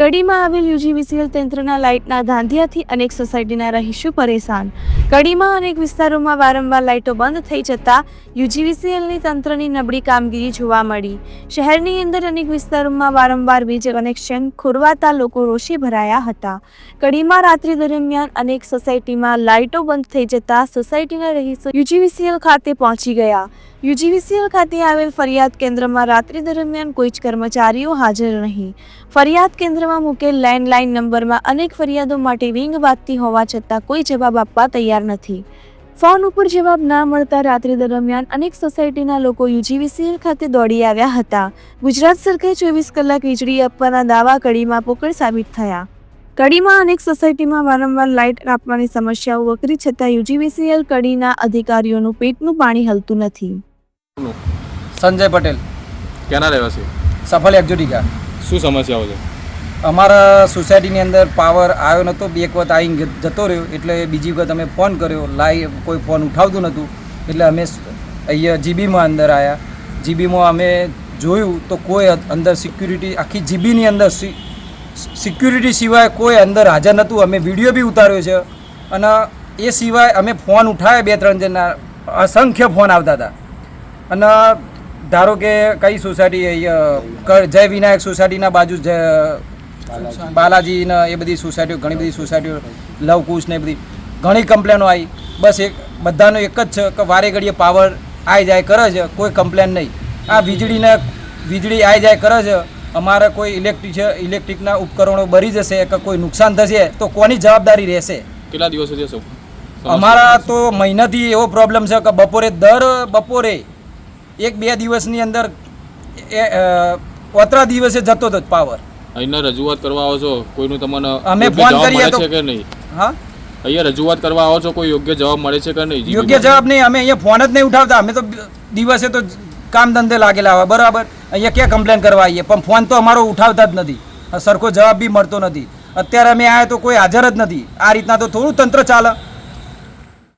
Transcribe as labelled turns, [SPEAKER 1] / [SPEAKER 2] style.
[SPEAKER 1] કડીમાં આવેલ યુજીવીસીએલ તંત્રના લાઇટના ધાંધિયાથી અનેક સોસાયટીના રહીશો પરેશાન. કડીમાં અનેક વિસ્તારોમાં વારંવાર લાઇટો બંધ થઈ જતા યુજીવીસીએલની તંત્રની નબળી કામગીરી જોવા મળી. શહેરની અંદર અનેક વિસ્તારોમાં વારંવાર વીજ કનેક્શન ખોરવાતા લોકો રોષે ભરાયા હતા. કડીમાં રાત્રિ દરમિયાન અનેક સોસાયટીમાં લાઇટો બંધ થઈ જતા સોસાયટીના રહીશો યુજીવીસીએલ ખાતે પહોંચી ગયા. યુજીવીસીએલ ખાતે આવેલ ફરિયાદ કેન્દ્રમાં રાત્રિ દરમિયાન કોઈ જ કર્મચારીઓ હાજર નહીં. ફરિયાદ કેન્દ્રમાં મૂકેલ લેન્ડલાઇન નંબરમાં અનેક ફરિયાદો માટે વિંગ વાગતી હોવા છતાં કોઈ જવાબ આપવા તૈયાર નથી. ફોન ઉપર જવાબ ના મળતા રાત્રિ દરમિયાન અનેક સોસાયટીના લોકો યુજીવીસીએલ ખાતે દોડી આવ્યા હતા. ગુજરાત સરકારે ચોવીસ કલાક વીજળી આપવાના દાવા કડીમાં પોકળ સાબિત થયા. કડીમાં અનેક સોસાયટીમાં વારંવાર લાઇટ આપવાની સમસ્યાઓ વકરી છતાં યુજીવીસીએલ કડીના અધિકારીઓનું પેટનું પાણી હલતું નથી.
[SPEAKER 2] સંજય પટેલ.
[SPEAKER 3] ક્યાંના રહેવાસી?
[SPEAKER 2] સફળ એક્ઝોટિકા.
[SPEAKER 3] શું સમસ્યાઓ છે?
[SPEAKER 2] અમારા સોસાયટીની અંદર પાવર આવ્યો નહોતો, બે એક વખત આવીને જતો રહ્યો. એટલે બીજી વખત અમે ફોન કર્યો. લાઈવ કોઈ ફોન ઉઠાવતું નહોતું. એટલે અમે અહીંયા જીબીમાં અંદર આવ્યા જીબીમાં અમે જોયું તો કોઈ અંદર સિક્યુરિટી આખી જીબીની અંદર સિક્યુરિટી સિવાય કોઈ અંદર હાજર નહોતું. અમે વીડિયો બી ઉતાર્યો છે. અને એ સિવાય અમે ફોન ઉઠાવ્યા બે ત્રણ જણના. અસંખ્ય ફોન આવતા હતા. અને ધારો કે કઈ સોસાયટી જય વિનાયક સોસાયટીના બાજુ બાલાજી. ને એ બધી સોસાયટીઓ ઘણી બધી સોસાયટીઓ લવકુશ ને એ બધી ઘણી કમ્પ્લેનો આવી. બસ એક બધાનો એક જ છે કે વારે ઘડીએ પાવર આવી જાય કરે છે. કોઈ કમ્પ્લેન નહીં. આ વીજળીને વીજળી આવી જાય કરે છે. અમારે કોઈ ઇલેક્ટ્રિક ઇલેક્ટ્રિકના ઉપકરણો બરી જશે કે કોઈ નુકસાન થશે તો કોની જવાબદારી રહેશે?
[SPEAKER 3] કેટલા દિવસ સુધી
[SPEAKER 2] અમારા તો મહિનાથી એવો પ્રોબ્લેમ છે કે બપોરે દર બપોરે એક બે દિવસની અંદર ઓતરા દિવસે જતો હતો પાવર
[SPEAKER 3] અહીંના રજૂઆત કરવા આવો છો? કોઈનું તમને
[SPEAKER 2] અમે ફોન કરીએ તો-
[SPEAKER 3] છે કે નહીં?
[SPEAKER 2] હા?
[SPEAKER 3] અહીંયા રજૂઆત કરવા આવો છો? કોઈ યોગ્ય જવાબ મળે છે કે નહીં?
[SPEAKER 2] યોગ્ય જવાબ નહીં. અમે અહીંયા ફોન જ નહીં ઉઠાવતા. અમે તો દિવસે તો કામ ધંધે લાગેલા હોય. બરાબર? અહીંયા ક્યાં કમ્પ્લેન કરવા આવીએ? પણ ફોન તો અમારો ઉઠાવતા જ નથી. સરખો જવાબ બી મળતો નથી. અત્યારે અમે આવ્યા તો કોઈ હાજર જ નથી. આ રીતના તો થોડું તંત્ર ચાલે.